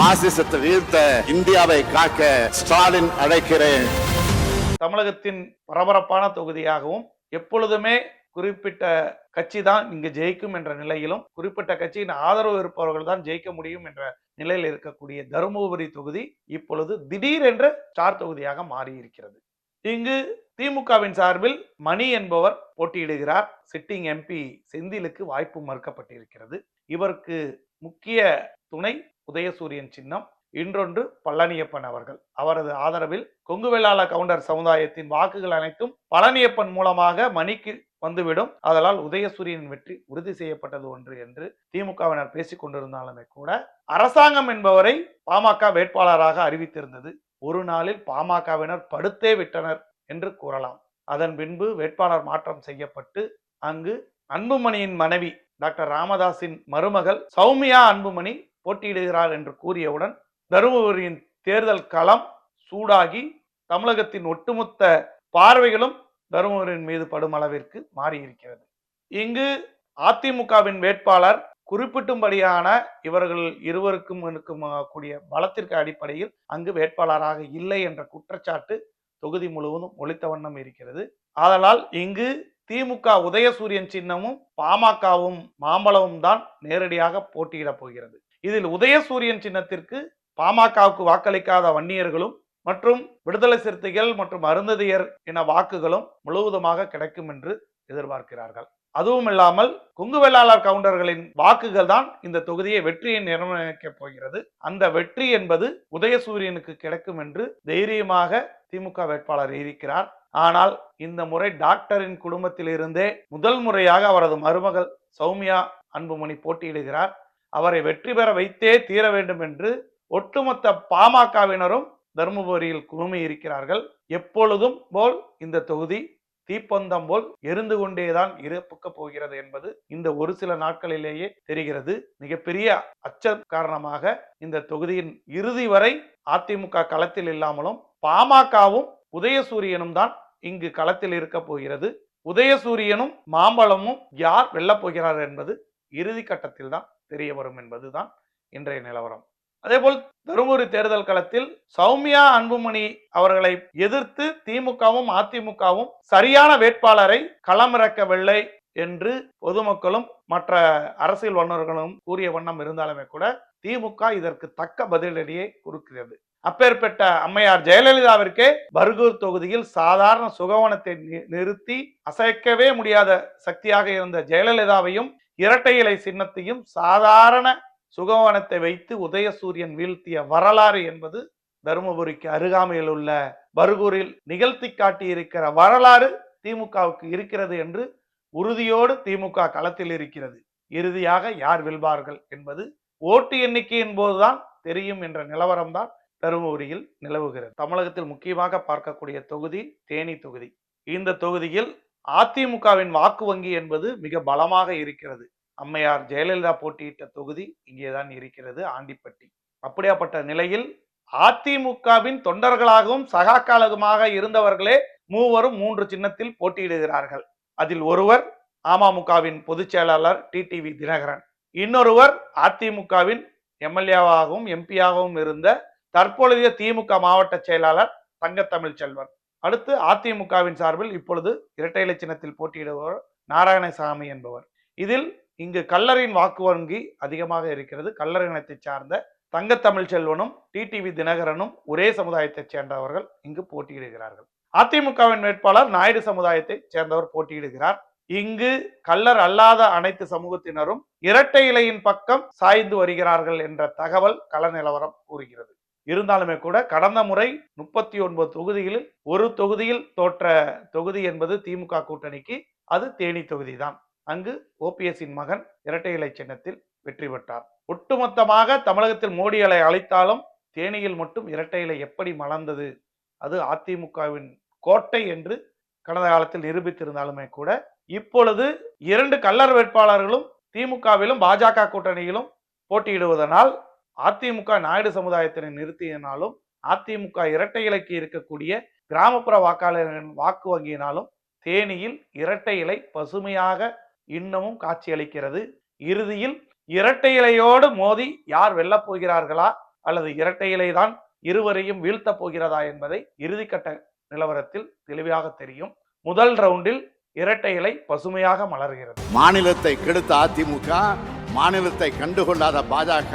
பாசிசத்தை வீழ்த்த இந்தியாவை காக்க ஸ்டாலின் அழைக்கிறேன். தமிழகத்தின் பரபரப்பான தொகுதியாகவும் எப்பொழுதுமே குறிப்பிட்ட கட்சி தான் இங்கு ஜெயிக்கும் என்ற நிலையிலும் குறிப்பிட்ட கட்சியின் ஆதரவு இருப்பவர்கள் தான் ஜெயிக்க முடியும் என்ற நிலையில் இருக்கக்கூடிய தருமபுரி தொகுதி இப்பொழுது திடீரென்று ஸ்டார் தொகுதியாக மாறி இருக்கிறது இங்கு திமுகவின் சார்பில் மணி என்பவர் போட்டியிடுகிறார். சிட்டிங் எம்பி செந்திலுக்கு வாய்ப்பு மறுக்கப்பட்டிருக்கிறது. இவருக்கு முக்கிய துணை உதயசூரியன் சின்னம் இன்றொன்று பழனியப்பன் அவர்கள். அவரது ஆதரவில் கொங்கு வெள்ளாள கவுண்டர் சமுதாயத்தின் வாக்குகள் அனைத்தும் பழனியப்பன் மூலமாக மணிக்கு வந்துவிடும். அதனால் உதயசூரியனின் வெற்றி உறுதி செய்யப்பட்டது ஒன்று என்று திமுகவினர் பேசிக் கொண்டிருந்தாலுமே கூட அரசாங்கம் என்பவரை பாமக வேட்பாளராக அறிவித்திருந்தது. ஒரு நாளில் பாமகவினர் படுத்தே விட்டனர் என்று கூறலாம். அதன் பின்பு வேட்பாளர் மாற்றம் செய்யப்பட்டு அங்கு அன்புமணியின் மனைவி டாக்டர் ராமதாஸின் மருமகள் சௌமியா அன்புமணி போட்டியிடுகிறார் என்று கூறியவுடன் தருமபுரியின் தேர்தல் களம் சூடாகி தமிழகத்தின் ஒட்டுமொத்த பார்வைகளும் தருமபுரியின் மீது படும் அளவிற்கு மாறியிருக்கிறது. இங்கு அதிமுகவின் வேட்பாளர் குறிப்பிட்டும்படியான இவர்கள் இருவருக்கும் கூடிய பலத்திற்கு அடிப்படையில் அங்கு வேட்பாளராக இல்லை என்ற குற்றச்சாட்டு தொகுதி முழுவதும் ஒழித்த வண்ணம் இருக்கிறது. ஆதலால் இங்கு திமுக உதயசூரியன் சின்னமும் பாமகவும் மாம்பழமும் தான் நேரடியாக போட்டியிடப் போகிறது. இதில் உதயசூரியன் சின்னத்திற்கு பாமகவுக்கு வாக்களிக்காத வன்னியர்களும் மற்றும் விடுதலை சிறுத்தைகள் மற்றும் அருந்ததியர் என வாக்குகளும் முழுவதுமாக கிடைக்கும் என்று எதிர்பார்க்கிறார்கள். அதுவும் இல்லாமல் கொங்கு வெள்ளாளர் கவுண்டர்களின் வாக்குகள் தான் இந்த தொகுதியை வெற்றியை நிர்ணயிக்கப் போகிறது. அந்த வெற்றி என்பது உதயசூரியனுக்கு கிடைக்கும் என்று தைரியமாக திமுக வேட்பாளர் இருக்கிறார் ஆனால் இந்த முறை டாக்டரின் குடும்பத்திலிருந்தே முதல் முறையாக அவரது மருமகள் சௌமியா அன்புமணி போட்டியிடுகிறார். அவரை வெற்றி பெற வைத்தே தீர வேண்டும் என்று ஒட்டுமொத்த பாமகவினரும் தருமபுரியில் குழுமி இருக்கிறார்கள் எப்பொழுதும் போல் இந்த தொகுதி தீப்பந்தம் போல் எரிந்து கொண்டேதான் இருப்புக்க போகிறது என்பது இந்த ஒரு சில நாட்களிலேயே தெரிகிறது. மிகப்பெரிய அச்சம் காரணமாக இந்த தொகுதியின் இறுதி வரை அதிமுக களத்தில் இல்லாமலும் பாமகவும் உதயசூரியனும் தான் இங்கு களத்தில் இருக்க போகிறது. உதயசூரியனும் மாம்பழமும் யார் வெல்லப் போகிறார் என்பது இறுதி கட்டத்தில் தான் தெரிய வரும் என்பதுதான் இன்றைய நிலவரம். அதேபோல் தருமபுரி தேர்தல் களத்தில் சௌமியா அன்புமணி அவர்களை எதிர்த்து திமுகவும் அதிமுகவும் சரியான வேட்பாளரை களமிறக்கவில்லை என்று பொதுமக்களும் மற்ற அரசியல் வல்லுநர்களும் கூறிய வண்ணம் இருந்தாலுமே கூட திமுக இதற்கு தக்க பதிலடியை கொடுக்கிறது. அப்பேற்பட்ட அம்மையார் ஜெயலலிதாவிற்கே பர்கூர் தொகுதியில் சாதாரண சுகவனத்தை நிறுத்தி அசைக்கவே முடியாத சக்தியாக இருந்த ஜெயலலிதாவையும் இரட்டை இலை சின்னத்தையும் சாதாரண சுகவனத்தை வைத்து உதயசூரியன் வீழ்த்திய வரலாறு என்பது தருமபுரிக்கு அருகாமையில் உள்ள பர்கூரில் நிகழ்த்தி காட்டியிருக்கிற வரலாறு திமுகவுக்கு இருக்கிறது என்று உறுதியோடு திமுக களத்தில் இருக்கிறது. இறுதியாக யார் வெல்வார்கள் என்பது ஓட்டு எண்ணிக்கையின் போதுதான் தெரியும் என்ற நிலவரம்தான் தருமபுரியில் நிலவுகிறது. தமிழகத்தில் முக்கியமாக பார்க்கக்கூடிய தொகுதி தேனி தொகுதி. இந்த தொகுதியில் அதிமுகவின் வாக்கு வங்கி என்பது மிக பலமாக இருக்கிறது. அம்மையார் ஜெயலலிதா போட்டியிட்ட தொகுதி இங்கேதான் இருக்கிறது ஆண்டிப்பட்டி. அப்படியாப்பட்ட நிலையில் அதிமுகவின் தொண்டர்களாகவும் சகாக்காலகமாக இருந்தவர்களே மூவரும் மூன்று சின்னத்தில் போட்டியிடுகிறார்கள். அதில் ஒருவர் அமமுகவின் பொதுச் செயலாளர் டிடிவி தினகரன். இன்னொருவர் அதிமுகவின் எம்எல்ஏவாகவும் எம்பியாகவும் இருந்த தற்பொழுதைய திமுக மாவட்ட செயலாளர் தங்கத்தமிழ் செல்வன். அடுத்து அதிமுகவின் சார்பில் இப்பொழுது இரட்டை இலை சின்னத்தில் போட்டியிடுபவர் நாராயணசாமி என்பவர். இதில் இங்கு கல்லரின் வாக்கு வங்கி அதிகமாக இருக்கிறது. கல்லர் இனத்தை சார்ந்த தங்கத்தமிழ் செல்வனும் டிடிவி தினகரனும் ஒரே சமுதாயத்தைச் சேர்ந்தவர்கள் இங்கு போட்டியிடுகிறார்கள். அதிமுகவின் வேட்பாளர் நாயுடு சமுதாயத்தை சேர்ந்தவர் போட்டியிடுகிறார். இங்கு கல்லர் அல்லாத அனைத்து சமூகத்தினரும் இரட்டை இலையின் பக்கம் சாய்ந்து வருகிறார்கள் என்ற தகவல் கள நிலவரம் கூறுகிறது. இருந்தாலுமே கூட கடந்த முறை முப்பத்தி ஒன்பது தொகுதிகளில் ஒரு தொகுதியில் தோற்ற தொகுதி என்பது திமுக கூட்டணிக்கு அது தேனி தொகுதிதான். அங்கு ஓபிஎஸ்ஸின் மகன் இரட்டை இலை சின்னத்தில் வெற்றி பெற்றார். ஒட்டுமொத்தமாக தமிழகத்தில் மோடிகளை அழைத்தாலும் தேனியில் மட்டும் இரட்டை இலை எப்படி மலர்ந்தது? அது அதிமுகவின் கோட்டை என்று கடந்த காலத்தில் நிரூபித்திருந்தாலுமே கூட இப்பொழுது இரண்டு கல்லர் வேட்பாளர்களும் திமுகவிலும் பாஜக கூட்டணியிலும் போட்டியிடுவதனால் அதிமுக நாயுடு சமுதாயத்தினை நிறுத்தியனாலும் அதிமுக இரட்டை இலைக்கு இருக்கக்கூடிய கிராமப்புற வாக்காளர்களின் வாக்கு வங்கியினாலும் தேனியில் இரட்டை இலை பசுமையாக இன்னமும் காட்சியளிக்கிறது. இறுதியில் இரட்டை இலையோடு மோதி யார் வெல்லப் போகிறார்களா? அல்லது இரட்டை இலை தான் இருவரையும் வீழ்த்தப் போகிறதா என்பதை இறுதிக்கட்ட நிலவரத்தில் தெளிவாக தெரியும். முதல் ரவுண்டில் இரட்டை இலை பசுமையாக மலர்கிறது. மாநிலத்தை கெடுத்த அதிமுக மாநிலத்தை கண்டுகொள்ளாத பாஜக